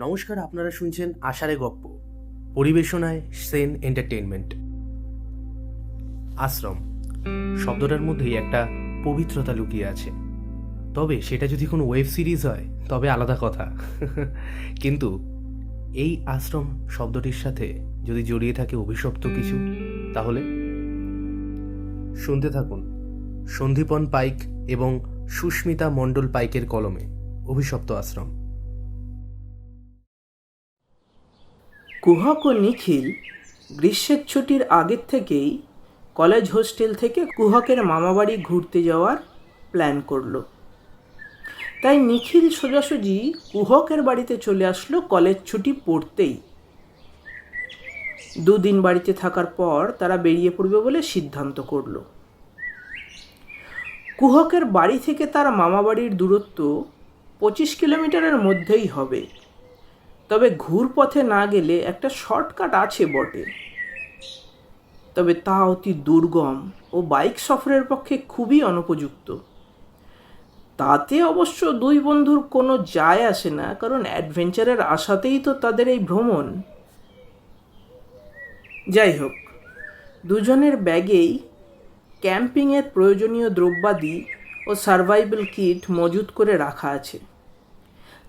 নমস্কার, আপনারা শুনছেন আষাঢ়ে গপ্প, পরিবেশনায় সেন এন্টারটেনমেন্ট আশ্রম, শব্দটার মধ্যেই একটা পবিত্রতা লুকিয়ে আছে। তবে সেটা যদি কোনো ওয়েব সিরিজ হয়, তবে আলাদা কথা। কিন্তু এই আশ্রম শব্দটির সাথে যদি জড়িয়ে থাকে অভিশপ্ত কিছু, তাহলে? শুনতে থাকুন সন্দীপন পাইক এবং সুস্মিতা মণ্ডল পাইকের কলমে অভিশপ্ত আশ্রম। কুহক ও নিখিল গ্রীষ্মের ছুটির আগের থেকেই কলেজ হোস্টেল থেকে কুহকের মামাবাড়ি ঘুরতে যাওয়ার প্ল্যান করল। তাই নিখিল সোজাসুজি কুহকের বাড়িতে চলে আসলো কলেজ ছুটি পড়তেই। দুদিন বাড়িতে থাকার পর তারা বেরিয়ে পড়বে বলে সিদ্ধান্ত করল। কুহকের বাড়ি থেকে তার মামাবাড়ির দূরত্ব পঁচিশ কিলোমিটারের মধ্যেই হবে। তবে ঘুরপথে না গেলে একটা শর্টকাট আছে বটে। তবে তা অতি দুর্গম ও বাইক সফরের পক্ষে খুবই অনুপযুক্ত। তাতে অবশ্য দুই বন্ধুর কোনো যায় আসে না, কারণ অ্যাডভেঞ্চারের আশাতেই তো তাদের এই ভ্রমণ। যাই হোক, দুজনের ব্যাগেই ক্যাম্পিংয়ের প্রয়োজনীয় দ্রব্যাদি ও সার্ভাইভাল কিট মজুত করে রাখা আছে।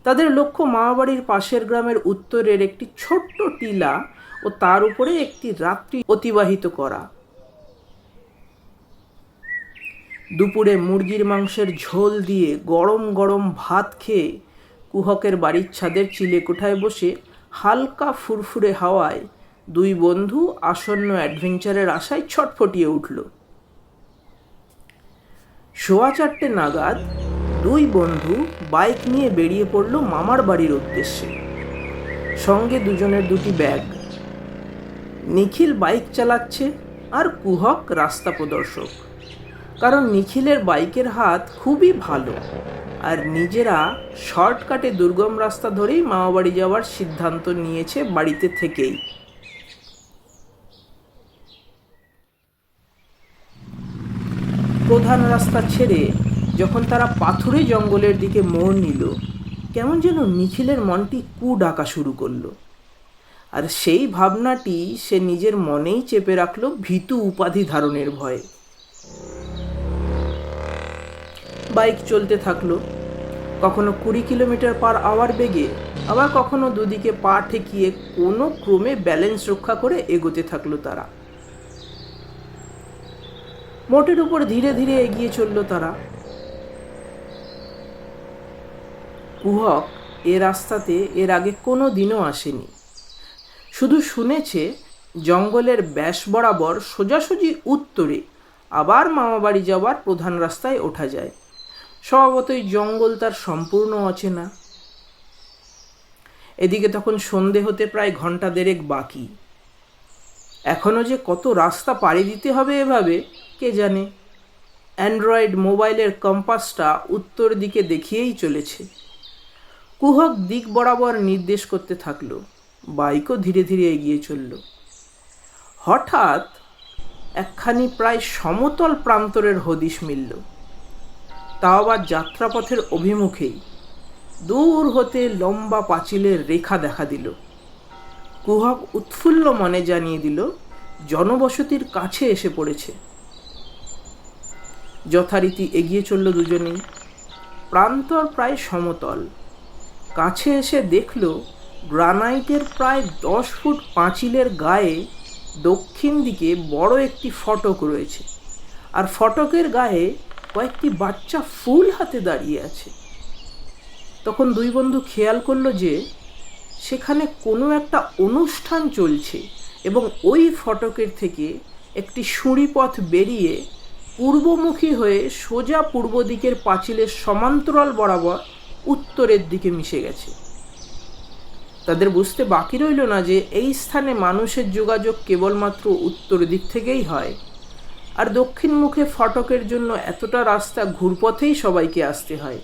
তাদের লক্ষ্য মামাবাড়ির পাশের গ্রামের উত্তরের একটি ছোট্ট টিলা ও তার উপরে একটি রাত্রি অতিবাহিত করা। দুপুরে মুরগির মাংসের ঝোল দিয়ে গরম গরম ভাত খেয়ে কুহকের বাড়ির ছাদের চিলেকোঠায় বসে হালকা ফুরফুরে হাওয়ায় দুই বন্ধু আসন্ন অ্যাডভেঞ্চারের আশায় ছটফটিয়ে উঠল। সোয়া চারটে নাগাদ দুই বন্ধু বাইক নিয়ে বেরিয়ে পড়ল মামার বাড়ির উদ্দেশ্যে। সঙ্গে দুজনের দুটি ব্যাগ। নিখিল বাইক চালাচ্ছে আর কুহক রাস্তা প্রদর্শক। কারণ নিখিলের বাইকের হাত খুবই ভালো আর নিজেরা শর্টকাটে দুর্গম রাস্তা ধরেই মামাবাড়ি যাওয়ার সিদ্ধান্ত নিয়েছে বাড়িতে থেকেই। প্রধান রাস্তা ছেড়ে যখন তারা পাথুরে জঙ্গলের দিকে মোড় নিল, কেমন যেন নিখিলের মনটি কু ডাকা শুরু করল। আর সেই ভাবনাটি সে নিজের মনেই চেপে রাখল ভীতু উপাধি ধারণের ভয়ে। বাইক চলতে থাকল। কখনো কুড়ি কিলোমিটার পার আওয়ার বেগে, আবার কখনো দুদিকে পা ঠেকিয়ে কোনো ক্রমে ব্যালেন্স রক্ষা করে এগোতে থাকল তারা। মোটের উপর ধীরে ধীরে এগিয়ে চলল তারা। কুহক এ রাস্তাতে এর আগে কোনো দিনও আসেনি। শুধু শুনেছে, জঙ্গলের ব্যাস বরাবর সোজাসুজি উত্তরে আবার মামাবাড়ি যাওয়ার প্রধান রাস্তায় ওঠা যায়। স্বভাবতই জঙ্গল তার সম্পূর্ণ অচেনা। এদিকে তখন সন্ধে হতে প্রায় ঘণ্টা দেড়েক বাকি। এখনও যে কত রাস্তা পাড়ি দিতে হবে এভাবে, কে জানে? অ্যান্ড্রয়েড মোবাইলের কম্পাসটা উত্তর দিকে দেখিয়েই চলেছে। কুহক দিক বরাবর নির্দেশ করতে থাকল। বাইকও ধীরে ধীরে এগিয়ে চলল। হঠাৎ একখানি প্রায় সমতল প্রান্তরের হদিশ মিলল। তা আবার যাত্রাপথের অভিমুখেই দূর হতে লম্বা পাঁচিলের রেখা দেখা দিল। কুহক উৎফুল্ল মনে জানিয়ে দিল, জনবসতির কাছে এসে পড়েছে। যথারীতি এগিয়ে চলল দুজনেই। প্রান্তর প্রায় সমতল। কাছে এসে দেখল গ্রানাইটের প্রায় দশ ফুট পাঁচিলের গায়ে দক্ষিণ দিকে বড় একটি ফটক রয়েছে। আর ফটকের গায়ে কয়েকটি বাচ্চা ফুল হাতে দাঁড়িয়ে আছে। তখন দুই বন্ধু খেয়াল করল যে সেখানে কোনো একটা অনুষ্ঠান চলছে এবং ওই ফটকের থেকে একটি সুঁড়িপথ বেরিয়ে পূর্বমুখী হয়ে সোজা পূর্ব দিকের পাঁচিলের সমান্তরাল বরাবর উত্তরের দিকে মিশে গেছে। তাদের বুঝতে বাকি রইল না যে এই স্থানে মানুষের যোগাযোগ কেবলমাত্র উত্তর দিক থেকেই হয়। আর দক্ষিণ মুখে ফটকের জন্য এতটা রাস্তা ঘুরপথেই সবাইকে আসতে হয়।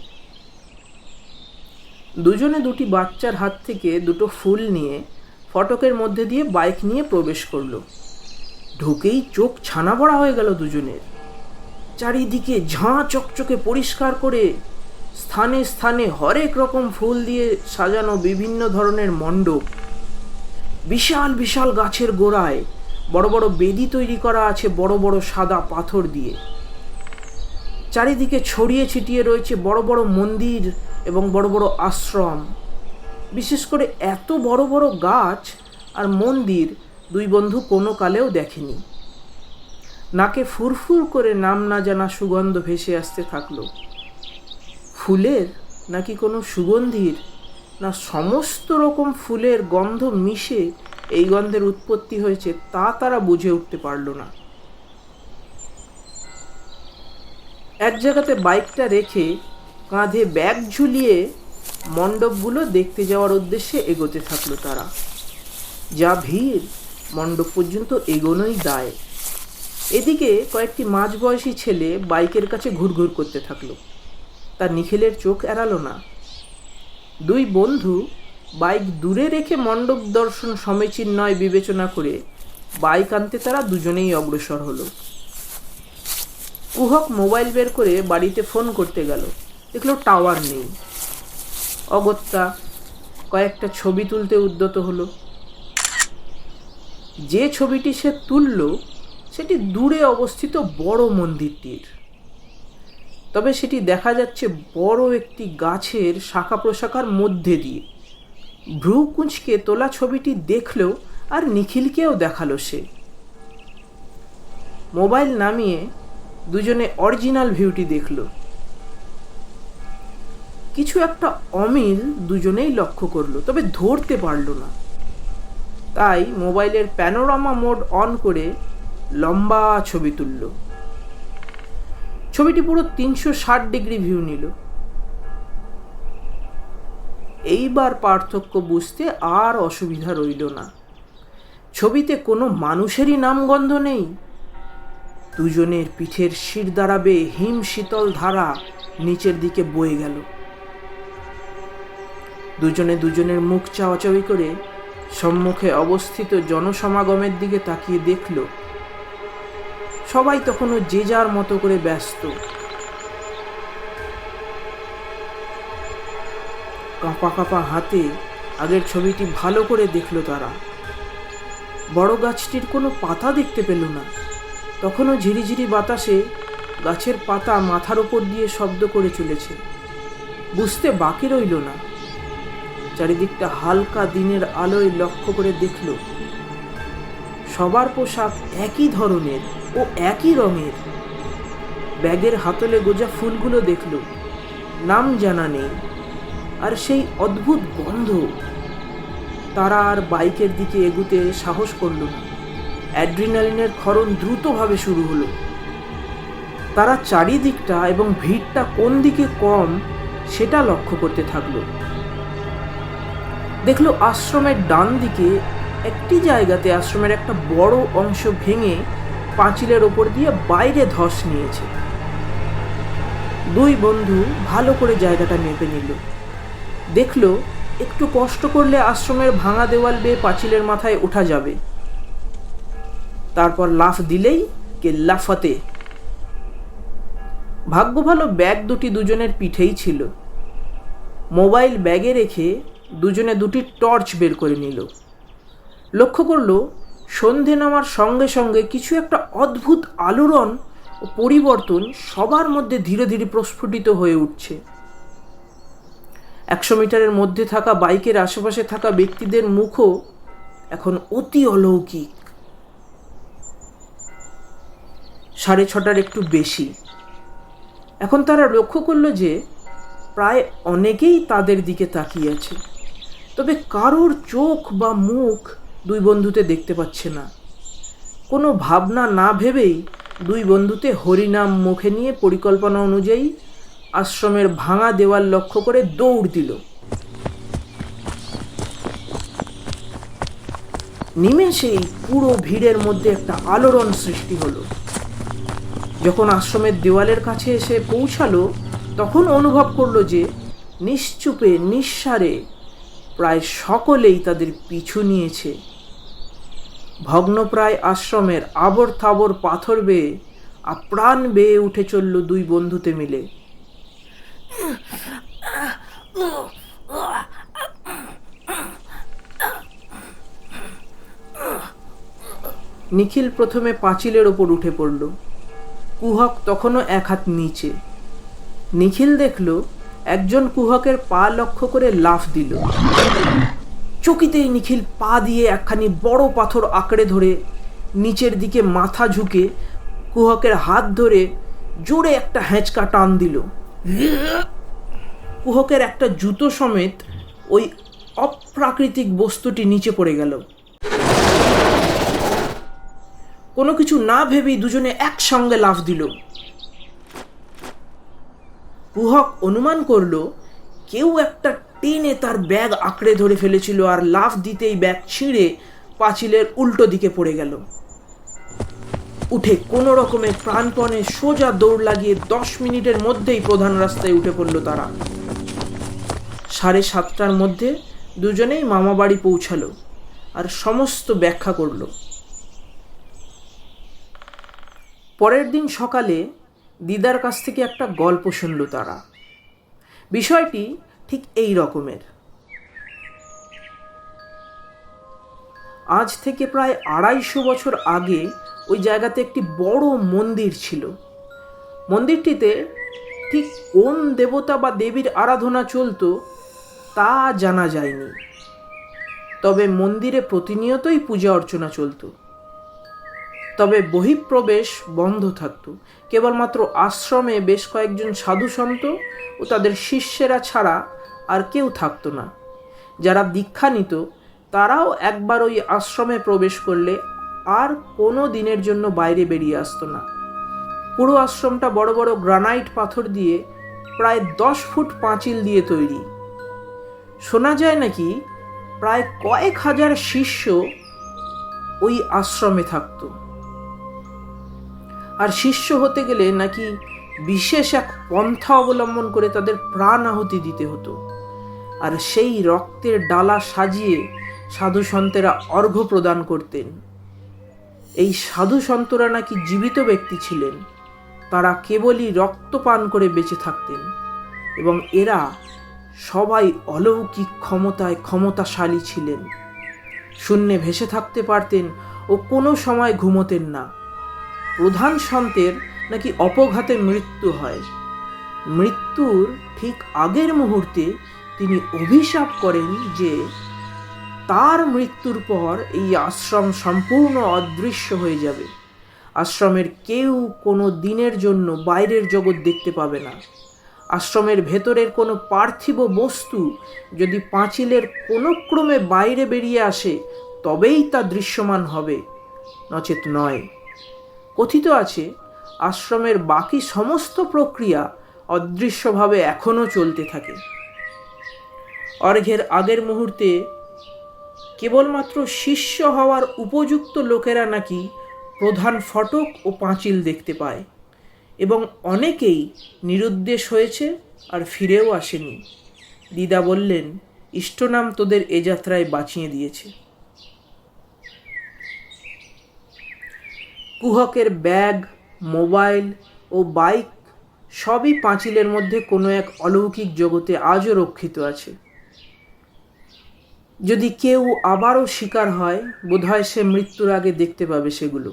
দুজনে দুটি বাচ্চার হাত থেকে দুটো ফুল নিয়ে ফটকের মধ্যে দিয়ে বাইক নিয়ে প্রবেশ করল। ঢুকেই চোখ ছানা পড়া হয়ে গেল দুজনের। চারিদিকে ঝাঁ চকচকে পরিষ্কার করে স্থানে স্থানে হরেক রকম ফুল দিয়ে সাজানো বিভিন্ন ধরনের মণ্ডপ। বিশাল বিশাল গাছের গোড়ায় বড় বড় বেদি তৈরি করা আছে বড় বড় সাদা পাথর দিয়ে। চারিদিকে ছড়িয়ে ছিটিয়ে রয়েছে বড় বড় মন্দির এবং বড় বড় আশ্রম। বিশেষ করে এত বড় বড় গাছ আর মন্দির দুই বন্ধু কোনো কালেও দেখেনি। নাকে ফুরফুর করে নাম না জানা সুগন্ধ ভেসে আসতে থাকল। ফুলের নাকি কোনো সুগন্ধির? না সমস্ত রকম ফুলের গন্ধ মিশে এই গন্ধের উৎপত্তি হয়েছে তা তারা বুঝে উঠতে পারল না। এক জায়গাতে বাইকটা রেখে কাঁধে ব্যাগ ঝুলিয়ে মণ্ডপগুলো দেখতে যাওয়ার উদ্দেশ্যে এগোতে থাকল তারা। যা ভিড় মণ্ডপ পর্যন্ত এগোনোই দায়। এদিকে কয়েকটি মাঝবয়সী ছেলে বাইকের কাছে ঘুরঘুর করতে থাকল। তার নিখিলের চোখ এড়ালো না। দুই বন্ধু বাইক দূরে রেখে মণ্ডপ দর্শন সমীচীন নয় বিবেচনা করে বাইক আনতে তারা দুজনেই অগ্রসর হলো। কুহক মোবাইল বের করে বাড়িতে ফোন করতে গেল। দেখল টাওয়ার নেই। অগত্যা কয়েকটা ছবি তুলতে উদ্যত হলো। যে ছবিটি সে তুলল, সেটি দূরে অবস্থিত বড় মন্দিরটির। তবে সেটি দেখা যাচ্ছে বড় একটি গাছের শাখা প্রশাখার মধ্যে দিয়ে। ভ্রু কুঁচকে তোলা ছবিটি দেখল আর নিখিলকেও দেখাল সে। মোবাইল নামিয়ে দুজনে অরিজিনাল ভিউটি দেখল। কিছু একটা অমিল দুজনেই লক্ষ্য করল, তবে ধরতে পারল না। তাই মোবাইলের প্যানোরামা মোড অন করে লম্বা ছবি তুলল। ছবিটি পুরো তিনশো ষাট ডিগ্রি ভিউ নিল। এইবার পার্থক্য বুঝতে আর অসুবিধা রইল না। ছবিতে কোনো মানুষেরই নামগন্ধ নেই। দুজনের পিঠের শির দাঁড়াবে হিম শীতল ধারা নিচের দিকে বয়ে গেল। দুজনে দুজনের মুখ চাওয়াচাওয়ি করে সম্মুখে অবস্থিত জনসমাগমের দিকে তাকিয়ে দেখল সবাই তখনও যে যার মতো করে ব্যস্ত। কাঁপা কাঁপা হাতে আগের ছবিটি ভালো করে দেখল তারা। বড় গাছটির কোনো পাতা দেখতে পেল না। তখনও ঝিরিঝিরি বাতাসে গাছের পাতা মাথার ওপর দিয়ে শব্দ করে চলেছে। বুঝতে বাকি রইল না। চারিদিকটা হালকা দিনের আলোয় লক্ষ্য করে দেখল। সবার পোশাক একই ধরনের। ও একই রঙের। ব্যাগের হাতলে গোজা ফুলগুলো দেখল। নাম জানা নেই। আর সেই অদ্ভুত গন্ধ। তারা আর বাইকের দিকে এগুতে সাহস করল অ্যাড্রিনালিনের ক্ষরণ দ্রুতভাবে শুরু হলো। তারা চারিদিকটা এবং ভিড়টা কোন দিকে কম সেটা লক্ষ্য করতে থাকল। দেখল আশ্রমের ডান দিকে একটি জায়গাতে আশ্রমের একটা বড় অংশ ভেঙে পাঁচিলের ওপর দিয়ে বাইরে ধস নিয়েছে। দুই বন্ধু ভালো করে জায়গাটা মেপে নিল। দেখল, একটু কষ্ট করলে আশ্রমের ভাঙা দেওয়াল বেয়ে পাঁচিলের মাথায় ওঠা যাবে। তারপর লাফ দিলেই কে লাফাতে। ভাগ্য ভালো ব্যাগ দুটি দুজনের পিঠেই ছিল। মোবাইল ব্যাগে রেখে দুজনে দুটি টর্চ বের করে নিল। লক্ষ্য করল সন্ধে নামার সঙ্গে সঙ্গে কিছু একটা অদ্ভুত আলোড়ন ও পরিবর্তন সবার মধ্যে ধীরে ধীরে প্রস্ফুটিত হয়ে উঠছে। একশো মিটারের মধ্যে থাকা বাইকের আশেপাশে থাকা ব্যক্তিদের মুখও এখন অতি অলৌকিক। সাড়ে ছটার একটু বেশি। এখন তারা লক্ষ্য করল যে প্রায় অনেকেই তাদের দিকে তাকিয়ে আছে। তবে কারোর চোখ বা মুখ দুই বন্ধুতে দেখতে পাচ্ছে না। কোনো ভাবনা না ভেবেই দুই বন্ধুতে হরিনাম মুখে নিয়ে পরিকল্পনা অনুযায়ী আশ্রমের ভাঙা দেওয়াল লক্ষ্য করে দৌড় দিল। নিমেষেই পুরো ভিড়ের মধ্যে একটা আলোড়ন সৃষ্টি হলো। যখন আশ্রমের দেওয়ালের কাছে এসে পৌঁছালো, তখন অনুভব করল যে নিশ্চুপে, নিঃসারে প্রায় সকলেই তাদের পিছু নিয়েছে। ভগ্নপ্রায় আশ্রমের আবর থাবর পাথর বেয়ে আপ্রাণ বেয়ে উঠে চলল দুই বন্ধুতে মিলে। নিখিল প্রথমে পাঁচিলের ওপর উঠে পড়ল। কুহক তখনও এক হাত নিচে। নিখিল দেখল, একজন কুহকের পা লক্ষ্য করে লাফ দিল। চকিতেই নিখিল পা দিয়ে একখানি বড় পাথর আঁকড়ে ধরে নিচের দিকে মাথা ঝুঁকে কুহকের হাত ধরে জোরে একটা হ্যাঁচকা টান দিল। কুহকের একটা জুতো সমেত ওই অপ্রাকৃতিক বস্তুটি নিচে পড়ে গেল। কোনো কিছু না ভেবেই দুজনে একসঙ্গে লাফ দিল। কুহক অনুমান করল, কেউ একটা টেনে তার ব্যাগ আঁকড়ে ধরে ফেলেছিল আর লাফ দিতেই ব্যাগ ছিঁড়ে পাঁচিলের উল্টো দিকে পড়ে গেল। উঠে কোনো রকমে প্রাণপণে সোজা দৌড় লাগিয়ে দশ মিনিটের মধ্যেই প্রধান রাস্তায় উঠে পড়ল তারা। সাড়ে সাতটার মধ্যে দুজনেই মামাবাড়ি পৌঁছালো আর সমস্ত ব্যাখ্যা করল। পরের দিন সকালে দিদার কাছ থেকে একটা গল্প শুনল তারা। বিষয়টি ঠিক এই রকমের। আজ থেকে প্রায় আড়াইশো বছর আগে ওই জায়গাতে একটি বড় মন্দির ছিল। মন্দিরটিতে ঠিক কোন দেবতা বা দেবীর আরাধনা চলতো তা জানা যায়নি। তবে মন্দিরে প্রতিনিয়তই পূজা অর্চনা চলতো। তবে বহিঃপ্রবেশ বন্ধ থাকতো। কেবলমাত্র আশ্রমে বেশ কয়েকজন সাধু সন্ত ও তাদের শিষ্যেরা ছাড়া আর কেউ থাকতো না। যারা দীক্ষা নিত তারাও একবার ওই আশ্রমে প্রবেশ করলে আর কোনো দিনের জন্য বাইরে বেরিয়ে আসতো না। পুরো আশ্রমটা বড় বড় গ্রানাইট পাথর দিয়ে প্রায় দশ ফুট পাঁচিল দিয়ে তৈরি। শোনা যায় নাকি প্রায় কয়েক হাজার শিষ্য ওই আশ্রমে থাকতো। আর শিষ্য হতে গেলে নাকি বিশেষ এক পন্থা অবলম্বন করে তাদের প্রাণ আহুতি দিতে হতো। আর সেই রক্তের ডালা সাজিয়ে সাধু সন্তেরা অর্ঘ্য প্রদান করতেন। এই সাধু সন্তরা নাকি জীবিত ব্যক্তি ছিলেন। তারা কেবলই রক্ত পান করে বেঁচে থাকতেন এবং এরা সবাই অলৌকিক ক্ষমতায় ক্ষমতাশালী ছিলেন। শূন্যে ভেসে থাকতে পারতেন ও কোনো সময় ঘুমোতেন না। প্রধান সন্তের নাকি অপঘাতে মৃত্যু হয়। মৃত্যুর ঠিক আগের মুহূর্তে তিনি অভিশাপ করেন যে তার মৃত্যুর পর এই আশ্রম সম্পূর্ণ অদৃশ্য হয়ে যাবে। আশ্রমের কেউ কোনো দিনের জন্য বাইরের জগৎ দেখতে পাবে না। আশ্রমের ভেতরের কোনো পার্থিব বস্তু যদি পাঁচিলের কোনো ক্রমে বাইরে বেরিয়ে আসে, তবেই তা দৃশ্যমান হবে। নচেত নয়। কথিত আছে, আশ্রমের বাকি সমস্ত প্রক্রিয়া অদৃশ্যভাবে এখনও চলতে থাকে। অর্ঘের আগের মুহূর্তে কেবলমাত্র শিষ্য হওয়ার উপযুক্ত লোকেরা নাকি প্রধান ফটক ও পাঁচিল দেখতে পায় এবং অনেকেই নিরুদ্দেশ হয়েছে আর ফিরেও আসেনি। দিদা বললেন ইষ্টনাম তোদের এ যাত্রায় বাঁচিয়ে দিয়েছে। কুহকের ব্যাগ, মোবাইল ও বাইক সবই পাঁচিলের মধ্যে কোনো এক অলৌকিক জগতে আজও রক্ষিত আছে। যদি কেউ আবারও শিকার হয়, বোধহয় সে মৃত্যুর আগে দেখতে পাবে সেগুলো।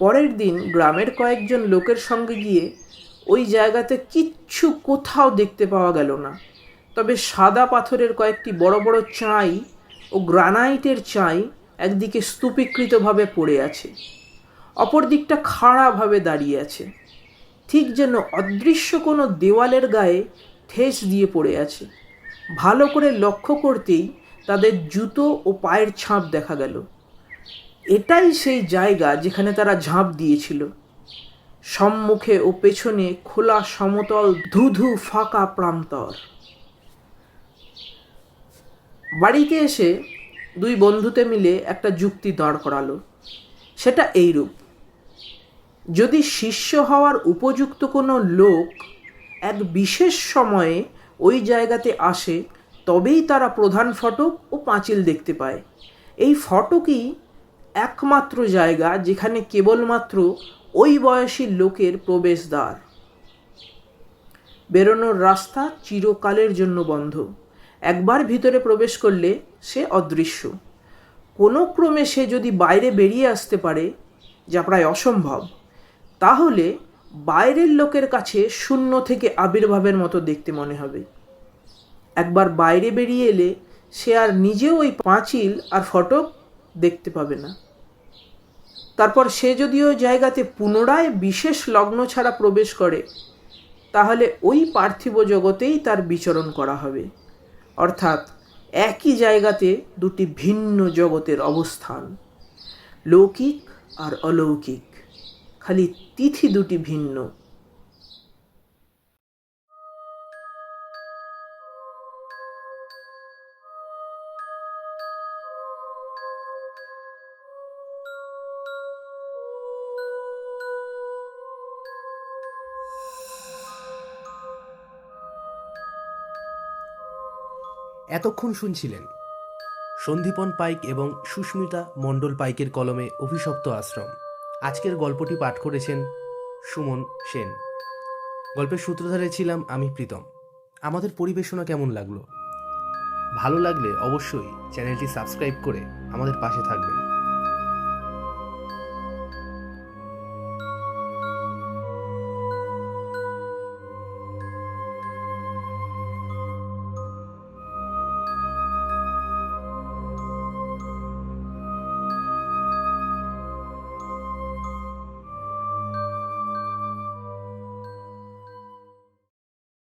পরের দিন গ্রামের কয়েকজন লোকের সঙ্গে গিয়ে ওই জায়গাতে কিচ্ছু কোথাও দেখতে পাওয়া গেল না। তবে সাদা পাথরের কয়েকটি বড় বড় চাই ও গ্রানাইটের চাই একদিকে স্তূপীকৃতভাবে পড়ে আছে, অপর দিকটা খাড়াভাবে দাঁড়িয়ে আছে। ঠিক যেন অদৃশ্য কোনো দেওয়ালের গায়ে ঠেস দিয়ে পড়ে আছে। ভালো করে লক্ষ্য করতেই তাদের জুতো ও পায়ের ছাপ দেখা গেল। এটাই সেই জায়গা যেখানে তারা ঝাঁপ দিয়েছিল। সম্মুখে ও পেছনে খোলা সমতল ধুধু ফাঁকা প্রান্তর। বাড়িতে এসে দুই বন্ধুতে মিলে একটা যুক্তি দাঁড় করালো। সেটা এইরূপ যদি শিষ্য হওয়ার উপযুক্ত কোনো লোক এক বিশেষ সময়ে ওই জায়গাতে আসে, তবেই তারা প্রধান ফটক ও পাঁচিল দেখতে পায়। এই ফটকই একমাত্র জায়গা যেখানে কেবলমাত্র ওই বয়সী লোকের প্রবেশদ্বার। বেরোনোর রাস্তা চিরকালের জন্য বন্ধ। একবার ভিতরে প্রবেশ করলে সে অদৃশ্য। কোনো ক্রমে সে যদি বাইরে বেরিয়ে আসতে পারে, যা প্রায় অসম্ভব, তাহলে বাইরের লোকের কাছে শূন্য থেকে আবির্ভাবের মতো দেখতে মনে হবে। একবার বাইরে বেরিয়ে এলে সে আর নিজেও ওই পাঁচিল আর ফটক দেখতে পাবে না। তারপর সে যদি ওই জায়গাতে পুনরায় বিশেষ লগ্ন ছাড়া প্রবেশ করে, তাহলে ওই পার্থিব জগতেই তার বিচরণ করা হবে। অর্থাৎ একই জায়গাতে দুটি ভিন্ন জগতের অবস্থান, লৌকিক আর অলৌকিক। খালি তিথি দুটি ভিন্ন। এতক্ষণ শুনছিলেন সন্দীপন পাইক এবং সুস্মিতা মণ্ডল পাইকের কলমে অভিশপ্ত আশ্রম। আজকের গল্পটি পাঠ করেছেন সুমন সেন। গল্পের সূত্রধারে ছিলাম আমি প্রীতম। আমাদের পরিবেশনা কেমন লাগল? ভালো লাগলে অবশ্যই চ্যানেলটি সাবস্ক্রাইব করে আমাদের পাশে থাকবেন।